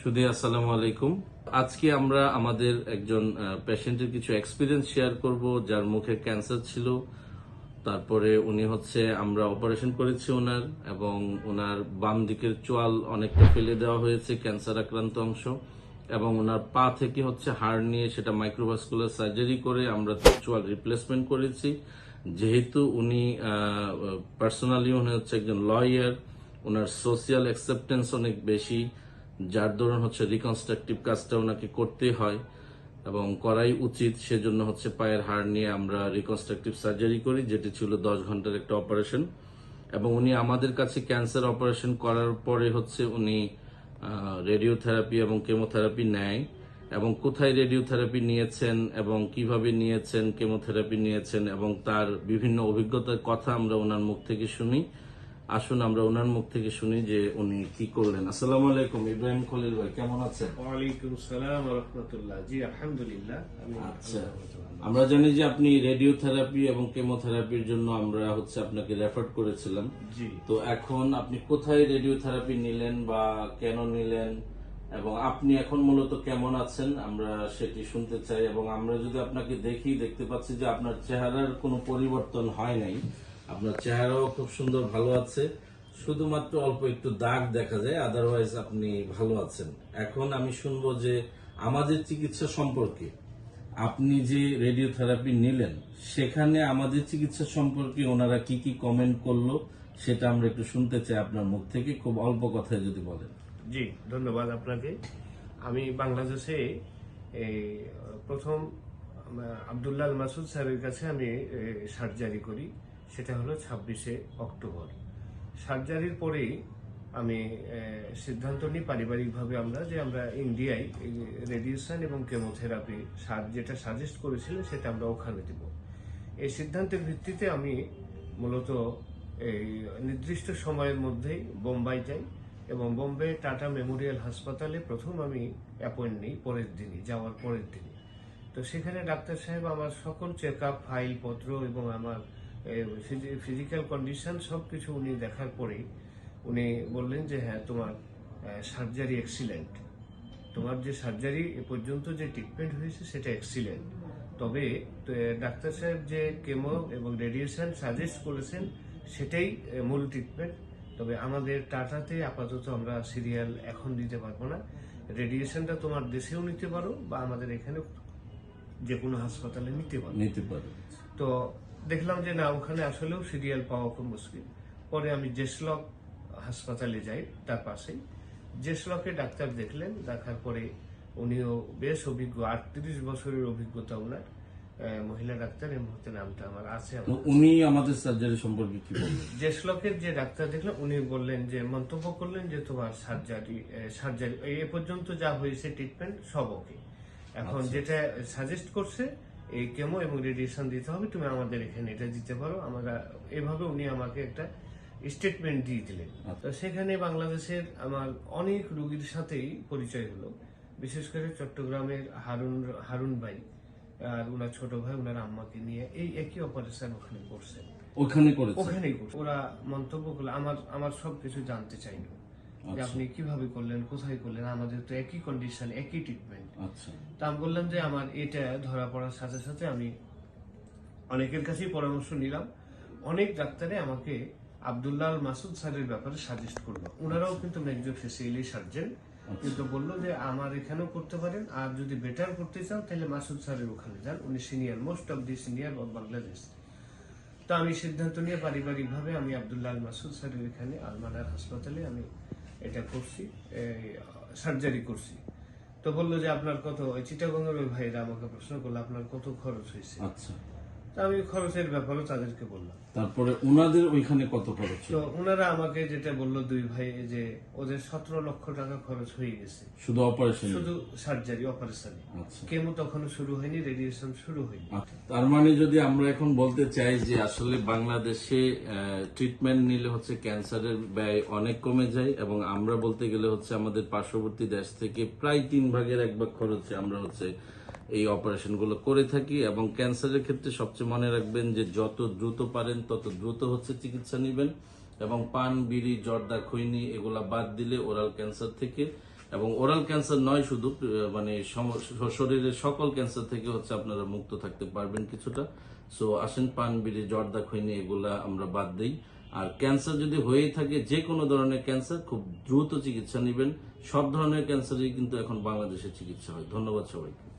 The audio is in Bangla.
সুদী আসসালামু আলাইকুম। আজকে আমরা আমাদের একজন পেশেন্টের কিছু এক্সপিরিয়েন্স শেয়ার করব, যার মুখে ক্যান্সার ছিল। তারপরে উনি হচ্ছে, আমরা অপারেশন করেছি ওনার, এবং ওনার বাম দিকের চোয়াল অনেকটা ফেলে দেওয়া হয়েছে ক্যান্সার আক্রান্ত অংশ। এবং ওনার পা থেকে হচ্ছে হাড় নিয়ে সেটা মাইক্রোভাস্কুলার সার্জারি করে আমরা চোয়াল রিপ্লেসমেন্ট করেছি। যেহেতু উনি পার্সোনালি উনি হচ্ছে একজন লয়ার ওনার সোশিয়াল অ্যাকসেপ্টেন্স অনেক বেশি যার দরুন হচ্ছে রিকনস্ট্রাকটিভ কাজটা ওনাকে করতে হয় এবং করাই উচিত, সেজন্য হচ্ছে পায়ের হাড় নিয়ে আমরা রিকনস্ট্রাকটিভ সার্জারি করি, যেটি ছিল দশ ঘণ্টার একটা অপারেশন এবং উনি আমাদের কাছে ক্যান্সার অপারেশন করার পরে হচ্ছে উনি রেডিওথেরাপি এবং কেমোথেরাপি নেয়। এবং কোথায় রেডিওথেরাপি নিয়েছেন এবং কীভাবে নিয়েছেন কেমোথেরাপি নিয়েছেন এবং তার বিভিন্ন অভিজ্ঞতার কথা আমরা ওনার মুখ থেকে শুনি। আসুন আমরা ওনার মুখ থেকে শুনি যে উনি কি করলেন। আসসালামু আলাইকুম ইব্রাহিম খলিল ভাই কেমন আছেন? ওয়ালাইকুম সালাম রহমতুল্লাহ। জি আলহামদুলিল্লাহ আচ্ছা। আমরা জানি যে আপনি রেডিও থেরাপি এবং কেমোথেরাপির জন্য আমরা হচ্ছে আপনাকে রেফার করেছিলাম। জি। তো এখন আপনি কোথায় রেডিও থেরাপি নিলেন বা কেন নিলেন? এবং আপনি এখন মূলত কেমন আছেন? আমরা সেটি শুনতে চাই এবং আমরা যদি আপনাকে দেখি দেখতে পাচ্ছি যে আপনার চেহারার কোনো পরিবর্তন হয় নাই। আপনার চেহারাও খুব সুন্দর, ভালো আছে। শুধুমাত্র অল্প একটু দাগ দেখা যায় আদারওয়াইজ আপনি ভালো আছেন। এখন আমি শুনব যে আমাদের চিকিৎসা সম্পর্কে। আপনি যে রেডিওথেরাপি নিলেন, সেখানে আমাদের চিকিৎসা সম্পর্কে ওনারা কি কি কমেন্ট করল, সেটা আমরা একটু শুনতে চাই আপনার মুখ থেকে, খুব অল্প কথায় যদি বলেন। জি, ধন্যবাদ আপনাকে। আমি বাংলাদেশে এই প্রথম আবদুল্লাহ মাসুদ স্যারের কাছে আমি সার্জারি করি। সেটা হলো ছাব্বিশে অক্টোবর। সার্জারির পরেই আমি সিদ্ধান্ত নিই পারিবারিকভাবে আমরা যে আমরা ইন্ডিয়ায় রেডিয়েশন এবং কেমোথেরাপি সার যেটা সাজেস্ট করেছিলেন সেটা আমরা ওখানে দেব। এই সিদ্ধান্তের ভিত্তিতে আমি মূলত এই নির্দিষ্ট সময়ের মধ্যেই বোম্বাই যাই এবং বোম্বে টাটা মেমোরিয়াল হাসপাতালে প্রথম আমি অ্যাপয়েন্ট নিই পরের দিনই, যাওয়ার পরের দিনই। তো সেখানে ডাক্তার সাহেব আমার সকল চেক আপ ফাইল পত্র এবং আমার ফিজিক্যাল কন্ডিশন সব কিছু উনি দেখার পরেই উনি বললেন যে হ্যাঁ তোমার সার্জারি এক্সিলেন্ট তোমার যে সার্জারি এ পর্যন্ত যে ট্রিটমেন্ট হয়েছে সেটা এক্সিলেন্ট তবে ডাক্তার সাহেব যে কেমো এবং রেডিয়েশন সাজেস্ট করেছেন সেটাই মূল ট্রিটমেন্ট তবে আমাদের টাটাতে আপাতত আমরা সিরিয়াল এখন দিতে পারব না। রেডিয়েশনটা তোমার দেশেও নিতে পারো বা আমাদের এখানে যে কোনো হাসপাতালে নিতে পারো। নিতে পারো। তো দেখলাম যে না ওখানে আসলেও সিরিয়াল পাওয়া খুব মুশকিল। পরে আমি জেসলক হাসপাতালে যাই তার পাশেই। জেসলকে ডাক্তার দেখলেন দেখার পরে উনিও বেশ অভিজ্ঞ আটত্রিশ বছরের অভিজ্ঞতা ওনার। মহিলা ডাক্তার এই মুহূর্তে নামটা আমার আছে উনি আমাদের সার্জারি সম্পর্কে কি বলবেন জেসলকের যে ডাক্তার দেখলাম উনি বললেন যে মন্তব্য করলেন যে তোমার সার্জারি সার্জারি এ পর্যন্ত যা হয়েছে ট্রিটমেন্ট সব ওকে এখন যেটা সাজেস্ট করছে এই কেমো এবং রেডিয়েশন দিতে হবে। তুমি আমাদের এখানে এটা দিতে পারো। আমরা এভাবে উনি আমাকে একটা স্টেটমেন্ট দিয়ে দিলেন। তো সেখানে বাংলাদেশের আমার অনেক রুগীর সাথেই পরিচয় হলো। বিশেষ করে চট্টগ্রামের হারুন হারুন ভাই আর ওনার ছোট ভাই ওনার আম্মাকে নিয়ে এই একই অপারেশন ওখানে করছেন। ওখানে ওখানেই করছে। ওরা মন্তব্য করল আমার আমার সব কিছু জানতে চাইলো। যে আপনি কীভাবে করলেন কোথায় করলেন আমাদের তো একই কন্ডিশন একই ট্রিটমেন্ট আচ্ছা। তা আমি বললাম যে আমার এটা ধরা পড়ার সাথে সাথে আমি অনেকের কাছেই পরামর্শ নিলাম। অনেক ডাক্তারে আমাকে আবদুল্লাহ মাসুদ স্যারের ব্যাপারে সাজেস্ট করল। ওনারাও কিন্তু ম্যাক্সোফেসিয়ালি সার্জেন কিন্তু বলল যে আমার এখানেও করতে পারেন আর যদি বেটার করতে চাও তাহলে মাসুদ স্যারের ওখানে যান। উনি senior most of the senior of Bangladesh তো আমি সিদ্ধান্ত নিয়ে পারিবারিকভাবে আমি আবদুল্লাহ আল মাসুদ স্যারের এখানে আলমানার হাসপাতালে আমি এটা করছি সার্জারি করছি। তো বলল যে, আপনার কত, ওই চিটাগঙ্গের ভাইরা আমাকে প্রশ্ন করল, আপনার কত খরচ হয়েছে? আচ্ছা। তা আমি খরচের ব্যাপারও তাদেরকে বললাম। তারপরে ওনাদের ওইখানে কত খরচ তো ওনারা আমাকে যেটা বলল দুই ভাই যে ওদের সতেরো লক্ষ টাকা খরচ হয়ে গেছে। শুধু অপারেশন শুধু সার্জারি অপারেশনে কেমো তখনও শুরু হয়নি রেডিয়েশন শুরু হয়নি। আচ্ছা, তার মানে যদি আমরা এখন বলতে চাই যে আসলে বাংলাদেশে ট্রিটমেন্ট নিলে হচ্ছে ক্যান্সারের ব্যয় অনেক কমে যায় এবং আমরা বলতে গেলে হচ্ছে আমাদের পার্শ্ববর্তী দেশ থেকে প্রায় তিন ভাগের এক ভাগ খরচে আমরা হচ্ছে এই অপারেশনগুলো করে থাকি এবং ক্যান্সারের ক্ষেত্রে সবচেয়ে মনে রাখবেন যে যত দ্রুত পারেন, তত দ্রুত হচ্ছে চিকিৎসা নেবেন এবং পান, বিড়ি, জর্দা, খৈনি এগুলা বাদ দিলে ওরাল ক্যান্সার থেকে এবং ওরাল ক্যান্সার নয় শুধু মানে শরীরের সকল ক্যান্সার থেকে হচ্ছে আপনারা মুক্ত থাকতে পারবেন কিছুটা। সো আসেন পান, বিড়ি, জর্দা, খৈনি এগুলা আমরা বাদ দিই। আর ক্যান্সার যদি হয়েই থাকে যে কোনো ধরনের ক্যান্সার খুব দ্রুত চিকিৎসা নেবেন। সব ধরনের ক্যান্সারই কিন্তু এখন বাংলাদেশে চিকিৎসা হয়। ধন্যবাদ সবাইকে।